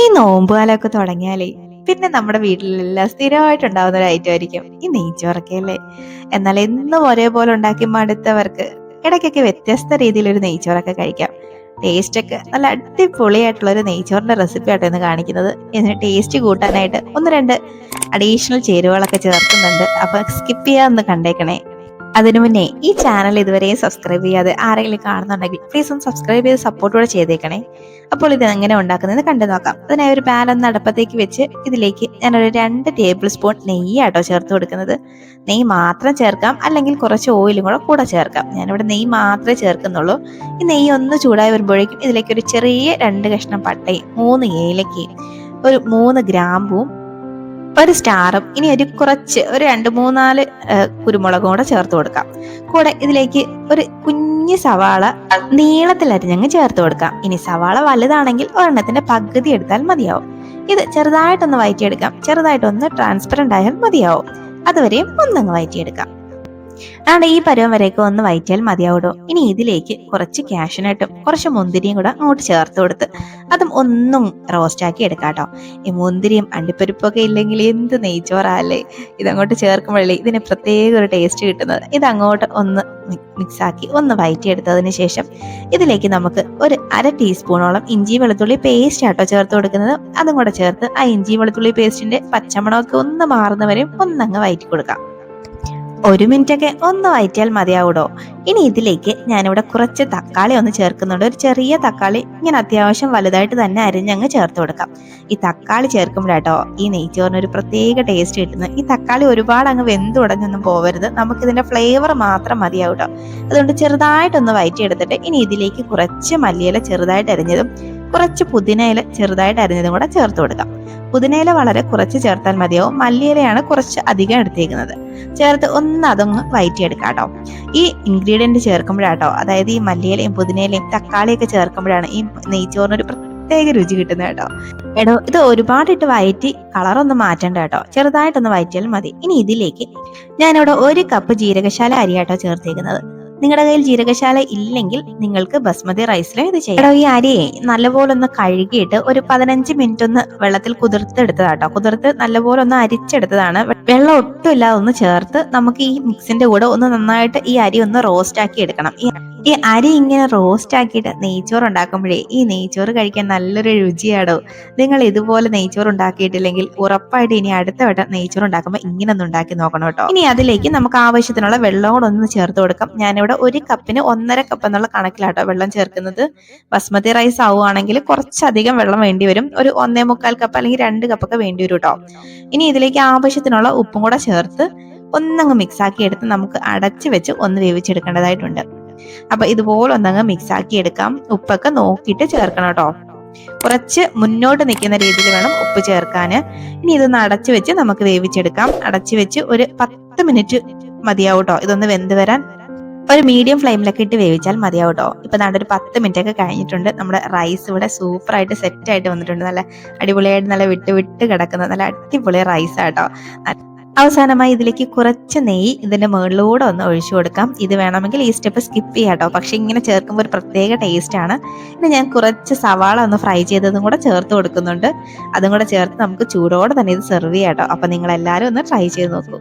ഈ നോമ്പുകാലമൊക്കെ തുടങ്ങിയാലേ പിന്നെ നമ്മുടെ വീട്ടിലെല്ലാം സ്ഥിരമായിട്ടുണ്ടാവുന്ന ഒരു ഐറ്റം ആയിരിക്കും ഈ നെയ്ച്ചോറൊക്കെ അല്ലേ എന്നാൽ എന്നും ഒരേപോലെ ഉണ്ടാക്കി മടുത്തവർക്ക് ഇടയ്ക്കൊക്കെ വ്യത്യസ്ത രീതിയിലൊരു നെയ്ച്ചോറൊക്കെ കഴിക്കാം. ടേസ്റ്റ് ഒക്കെ നല്ല അടിപൊളിയായിട്ടുള്ള ഒരു നെയ്ച്ചോറിന്റെ റെസിപ്പി ആട്ടോ ഇന്ന് കാണിക്കുന്നത്. ഇതിന് ടേസ്റ്റ് കൂട്ടാനായിട്ട് ഒന്ന് രണ്ട് അഡീഷണൽ ചേരുവകളൊക്കെ ചേർക്കുന്നുണ്ട്. അപ്പൊ സ്കിപ്പ് ചെയ്യാന്ന് കണ്ടേക്കണേ. അതിനു മുന്നേ ഈ ചാനൽ ഇതുവരെ സബ്സ്ക്രൈബ് ചെയ്യാതെ ആരെങ്കിലും കാണുന്നുണ്ടെങ്കിൽ പ്ലീസ് ഒന്ന് സബ്സ്ക്രൈബ് ചെയ്ത് സപ്പോർട്ട് കൂടെ ചെയ്തേക്കണേ. അപ്പോൾ ഇത് എങ്ങനെ ഉണ്ടാക്കുന്നത് കണ്ടു നോക്കാം. അതിനായി ഒരു പാൻ ഒന്ന് അടുപ്പത്തേക്ക് വെച്ച് ഇതിലേക്ക് ഞാനൊരു രണ്ട് ടേബിൾ സ്പൂൺ നെയ്യ് ആട്ടോ ചേർത്ത് കൊടുക്കുന്നത്. നെയ്യ് മാത്രം ചേർക്കാം. അല്ലെങ്കിൽ കുറച്ച് ഓയിലും കൂടെ കൂടെ ചേർക്കാം. ഞാനിവിടെ നെയ്യ് മാത്രമേ ചേർക്കുന്നുള്ളൂ. ഈ നെയ്യ് ഒന്ന് ചൂടായി വരുമ്പോഴേക്കും ഇതിലേക്ക് ഒരു ചെറിയ രണ്ട് കഷ്ണം പട്ടയും മൂന്ന് ഏലക്കയും ഒരു മൂന്ന് ഗ്രാമ്പും ഒരു സ്റ്റാറും ഇനി ഒരു കുറച്ച് ഒരു രണ്ട് മൂന്നാൽ കുരുമുളകും കൂടെ ചേർത്ത് കൊടുക്കാം. കൂടെ ഇതിലേക്ക് ഒരു കുഞ്ഞ് സവാള നീളത്തിൽ അരിഞ്ഞങ്ങ് ചേർത്ത് കൊടുക്കാം. ഇനി സവാള വലുതാണെങ്കിൽ ഒരെണ്ണത്തിന്റെ പകുതി എടുത്താൽ മതിയാവും. ഇത് ചെറുതായിട്ടൊന്ന് വയറ്റിയെടുക്കാം. ചെറുതായിട്ടൊന്ന് ട്രാൻസ്പെറന്റ് ആയാൽ മതിയാവും. അതുവരെയും ഒന്നങ്ങ് വയറ്റിയെടുക്കാം. അതുകൊണ്ട് ഈ പരുവം വരെയൊക്കെ ഒന്ന് വയറ്റിയാൽ മതിയാവിടോ ഇനി ഇതിലേക്ക് കുറച്ച് ക്യാഷിനായിട്ടും കുറച്ച് മുന്തിരിയും കൂടെ അങ്ങോട്ട് ചേർത്ത് കൊടുത്ത് അതും ഒന്നും റോസ്റ്റ് ആക്കി എടുക്കാം കേട്ടോ ഈ മുന്തിരിയും അണ്ടിപ്പരിപ്പൊക്കെ ഇല്ലെങ്കിൽ എന്ത് നെയ്ച്ചോറല്ലേ? ഇതങ്ങോട്ട് ചേർക്കുമ്പോഴേ ഇതിന് പ്രത്യേക ഒരു ടേസ്റ്റ് കിട്ടുന്നത്. ഇത് അങ്ങോട്ട് ഒന്ന് മിക്സാക്കി ഒന്ന് വയറ്റിയെടുത്തതിന് ശേഷം ഇതിലേക്ക് നമുക്ക് ഒരു അര ടീസ്പൂണോളം ഇഞ്ചി വെളുത്തുള്ളി പേസ്റ്റ് ആട്ടോ ചേർത്ത് കൊടുക്കുന്നത്. അതും കൂടെ ചേർത്ത് ആ ഇഞ്ചി വെളുത്തുള്ളി പേസ്റ്റിന്റെ പച്ചമണമൊക്കെ ഒന്ന് മാറുന്നവരെയും ഒന്നങ്ങ് വയറ്റി കൊടുക്കാം. ഒരു മിനിറ്റ് ഒക്കെ ഒന്ന് വയറ്റിയാൽ മതിയാവൂടോ? ഇനി ഇതിലേക്ക് ഞാനിവിടെ കുറച്ച് തക്കാളി ഒന്ന് ചേർക്കുന്നുണ്ട്. ഒരു ചെറിയ തക്കാളി ഇങ്ങനെ അത്യാവശ്യം വലുതായിട്ട് തന്നെ അരിഞ്ഞങ്ങ് ചേർത്ത് കൊടുക്കാം. ഈ തക്കാളി ചേർക്കുമ്പോഴാട്ടോ ഈ നെയ്ച്ചോറിന് ഒരു പ്രത്യേക ടേസ്റ്റ് കിട്ടുന്നത്. ഈ തക്കാളി ഒരുപാട് അങ്ങ് വെന്തുടഞ്ഞൊന്നും പോവരുത്. നമുക്ക് ഇതിന്റെ ഫ്ലേവർ മാത്രം മതിയാവൂട്ടോ. അതുകൊണ്ട് ചെറുതായിട്ടൊന്ന് വയറ്റിയെടുത്തിട്ട് ഇനി ഇതിലേക്ക് കുറച്ച് മല്ലിയില ചെറുതായിട്ട് അരിഞ്ഞതും കുറച്ച് പുതിനയില ചെറുതായിട്ട് അരിഞ്ഞതും കൂടെ ചേർത്ത് കൊടുക്കാം. പുതിനയില വളരെ കുറച്ച് ചേർത്താൽ മതിയാവും. മല്ലിയിലയാണ് കുറച്ച് അധികം എടുത്തേക്കുന്നത്. ചേർത്ത് ഒന്ന് അതൊന്ന് വയറ്റിയെടുക്കാം കേട്ടോ. ഈ ഇൻഗ്രീഡിയന്റ് ചേർക്കുമ്പോഴാട്ടോ അതായത് ഈ മല്ലിയിലയും പുതിനയിലയും തക്കാളിയൊക്കെ ചേർക്കുമ്പോഴാണ് ഈ നെയ്ച്ചോറിനൊരു പ്രത്യേക രുചി കിട്ടുന്നത് കേട്ടോ. എടോ ഇത് ഒരുപാട് ഇട്ട് വയറ്റി കളറൊന്ന് മാറ്റണ്ട കേട്ടോ. ചെറുതായിട്ടൊന്ന് വയറ്റിയാൽ മതി. ഇനി ഇതിലേക്ക് ഞാനിവിടെ ഒരു കപ്പ് ജീരകശാല അരിയാട്ടോ ചേർത്തേക്കുന്നത്. നിങ്ങളുടെ കയ്യിൽ ജീരകശാല ഇല്ലെങ്കിൽ നിങ്ങൾക്ക് ബസ്മതി റൈസിൽ ഇത് ചെയ്യാം. ഈ അരിയെ നല്ലപോലെ ഒന്ന് കഴുകിയിട്ട് ഒരു പതിനഞ്ച് മിനിറ്റ് ഒന്ന് വെള്ളത്തിൽ കുതിർത്തെടുത്തതാട്ടോ കുതിർത്ത് നല്ലപോലെ ഒന്ന് അരിച്ചെടുത്തതാണ്. വെള്ളം ഒട്ടും ഇല്ലാതെ ഒന്ന് ചേർത്ത് നമുക്ക് ഈ മിക്സിന്റെ കൂടെ ഒന്ന് നന്നായിട്ട് ഈ അരി ഒന്ന് റോസ്റ്റ് ആക്കി എടുക്കണം. ഈ അരി ഇങ്ങനെ റോസ്റ്റ് ആക്കിയിട്ട് നെയ്ച്ചോറ് ഉണ്ടാക്കുമ്പോഴേ ഈ നെയ്ച്ചോറ് കഴിക്കാൻ നല്ലൊരു രുചിയാടോ. നിങ്ങൾ ഇതുപോലെ നെയ്ച്ചോറ് ഉണ്ടാക്കിയിട്ടില്ലെങ്കിൽ ഉറപ്പായിട്ട് ഇനി അടുത്ത വട്ടം നെയ്ച്ചോറ് ഉണ്ടാക്കുമ്പോൾ ഇങ്ങനെ ഒന്ന് ഉണ്ടാക്കി നോക്കണം കേട്ടോ. ഇനി അതിലേക്ക് നമുക്ക് ആവശ്യത്തിനുള്ള വെള്ളം കൂടെ ഒന്ന് ചേർത്ത് കൊടുക്കാം. ഞാനിവിടെ ഒരു കപ്പിന് ഒന്നര കപ്പ് എന്നുള്ള കണക്കിലാട്ടോ വെള്ളം ചേർക്കുന്നത്. ബസ്മതി റൈസ് ആവുകയാണെങ്കിൽ കുറച്ചധികം വെള്ളം വേണ്ടി വരും. ഒരു ഒന്നേ മുക്കാൽ കപ്പ് അല്ലെങ്കിൽ രണ്ട് കപ്പൊക്കെ വേണ്ടി വരും കേട്ടോ. ഇനി ഇതിലേക്ക് ആവശ്യത്തിനുള്ള ഉപ്പും കൂടെ ചേർത്ത് ഒന്നങ്ങ് മിക്സ് ആക്കി എടുത്ത് നമുക്ക് അടച്ചു വെച്ച് ഒന്ന് വേവിച്ചെടുക്കേണ്ടതായിട്ടുണ്ട്. അപ്പൊ ഇതുപോലെ ഒന്നങ്ങ് മിക്സ് ആക്കി എടുക്കാം. ഉപ്പൊക്കെ നോക്കിയിട്ട് ചേർക്കണം കേട്ടോ കുറച്ച് മുന്നോട്ട് നിൽക്കുന്ന രീതിയിൽ വേണം ഉപ്പ് ചേർക്കാൻ. ഇനി ഇതൊന്ന് അടച്ചു വെച്ച് നമുക്ക് വേവിച്ചെടുക്കാം. അടച്ചു വെച്ച് ഒരു പത്ത് മിനിറ്റ് മതിയാവും കേട്ടോ ഇതൊന്ന് വെന്ത് വരാൻ. ഒരു മീഡിയം ഫ്ലെയിമിലൊക്കെ ഇട്ട് വേവിച്ചാൽ മതിയാവും കേട്ടോ ഇപ്പൊ നാളെ ഒരു പത്ത് മിനിറ്റ് ഒക്കെ കഴിഞ്ഞിട്ടുണ്ട്. നമ്മുടെ റൈസ് ഇവിടെ സൂപ്പർ ആയിട്ട് സെറ്റ് ആയിട്ട് വന്നിട്ടുണ്ട്. നല്ല അടിപൊളിയായിട്ട് നല്ല വിട്ട് വിട്ട് കിടക്കുന്ന നല്ല അടിപൊളി റൈസ് ആട്ടോ അവസാനമായി ഇതിലേക്ക് കുറച്ച് നെയ്യ് ഇതിന്റെ മുകളിലൂടെ ഒന്ന് ഒഴിച്ചു കൊടുക്കാം. ഇത് വേണമെങ്കിൽ ഈ സ്റ്റെപ്പ് സ്കിപ്പ് ചെയ്യാം കേട്ടോ പക്ഷെ ഇങ്ങനെ ചേർക്കുമ്പോൾ ഒരു പ്രത്യേക ടേസ്റ്റ് ആണ്. ഇനി ഞാൻ കുറച്ച് സവാള ഒന്ന് ഫ്രൈ ചെയ്തതും കൂടെ ചേർത്ത് കൊടുക്കുന്നുണ്ട്. അതും കൂടെ ചേർത്ത് നമുക്ക് ചൂടോടെ തന്നെ ഇത് സെർവ് ചെയ്യാം കേട്ടോ അപ്പൊ നിങ്ങൾ എല്ലാവരും ഒന്ന് ട്രൈ ചെയ്ത് നോക്കൂ.